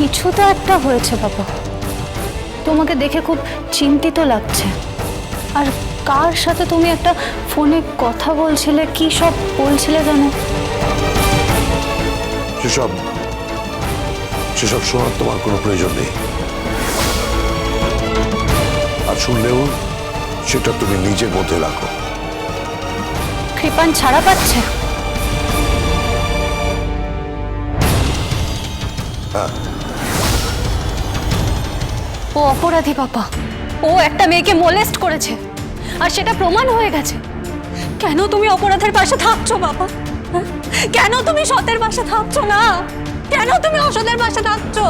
কিছু তো একটা হয়েছে বাবা। তোমাকে দেখে খুব চিন্তিত লাগছে। আর কার সাথে তুমি একটা ফোনে কথা বলছিলে কি সব বলছিলে জানো? সেসব সেসব শোনার তোমার কোনো প্রয়োজন নেই। আর শুনলেও সেটা তুমি নিজের মধ্যে রাখো। কৃপান ছাড়া পাচ্ছে? হ্যাঁ। ও অপরাধী বাবা। ও একটা মেয়েকে মোলেস্ট করেছে। আর সেটা প্রমাণ হয়ে গেছে। কেন তুমি অপরাধের পাশে থাকছো বাবা? হ্যাঁ? কেন তুমি সতের পাশে থাকছো না? কেন তুমি অসতের পাশে থাকছো?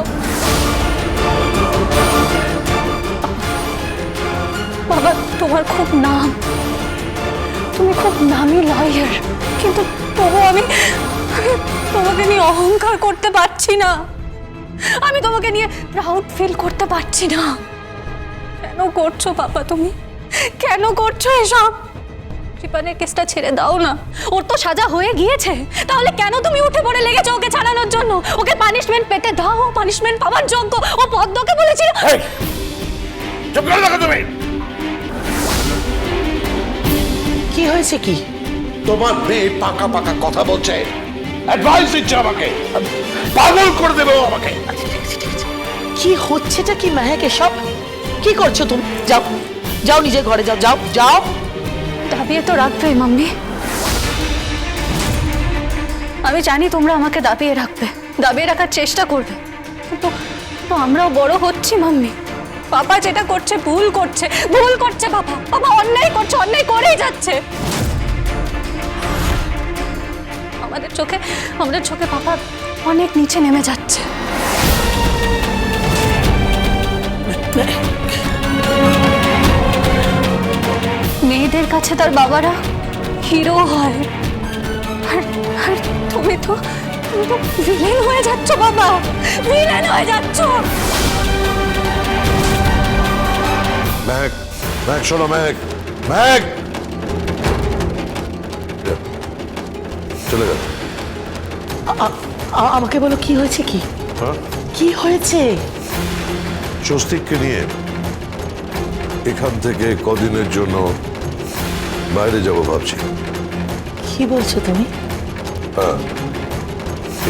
বাবা, তোমার খুব নাম। তুমি খুব নামি লয়ার। কিন্তু তবু আমি তোমাকে নিয়ে অহংকার করতে পারছি না। আমি তোমাকে নিয়ে প্রাউড ফিল করতে পারছি না। কেন করছ বাবা তুমি? কেন করছ এসব? কৃপানের কেসটা ছেড়ে দাও না। ওর তো সাজা হয়ে গিয়েছে। তাহলে কেন তুমি উঠে পড়ে লেগেছো ওকে ছাড়ানোর জন্য? ওকে পানিশমেন্ট পেতে দাও পানিশমেন্ট পাওয়ার যোগ্য। ও পদ্মকে বলেছিল চুপ করে রাখো তুমি! কি হয়েছে কি? তোমার মেয়ে পাকা পাকা কথা বলছে। অ্যাডভাইস দিচ্ছে আমাকে। পাগল করে দেবে আমাকে। কি হচ্ছেটা কি মেহেক এসব কি করছ তুমি? যাও যাও নিজের ঘরে যাও যাও যাও। দাবিয়ে তো রাখবে মাম্মি। আমি জানি তোমরা আমাকে দাবিয়ে রাখবে দাবিয়ে রাখার চেষ্টা করবে। কিন্তু তো আমরাও বড় হচ্ছি মাম্মি। পাপা যেটা করছে ভুল করছে ভুল করছে বাবা। বাবা অন্যায় করছে অন্যায় করেই যাচ্ছে। আমাদের চোখে আমাদের চোখে পাপা অনেক নিচে নেমে যাচ্ছে। মেয়েদের কাছে তার বাবারা হিরো হয়। আর আর তুমি তো ভিলেন হয়ে যাচ্ছ বাবা ভিলেন হয়ে যাচ্ছ। ম্যাক ম্যাক শোনো ম্যাক ম্যাক চলে গেল আমাকে বলো কি হয়েছে কি? হ্যাঁ? কি হয়েছে? স্বস্তিককে নিয়ে এখান থেকে কদিনের জন্য বাইরে যাব ভাবছি। কি বলছো তুমি?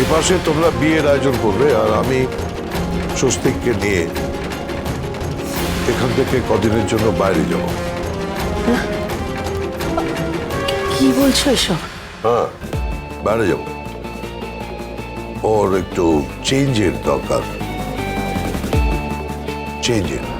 এই পাশে তোমরা বিয়ের আয়োজন করবে আর আমি স্বস্তিককে নিয়ে এখান থেকে কদিনের জন্য বাইরে যাব। কি বলছো এসব? হ্যাঁ। বাইরে যাব। ওর একটু চেঞ্জের দরকার। চেঞ্জের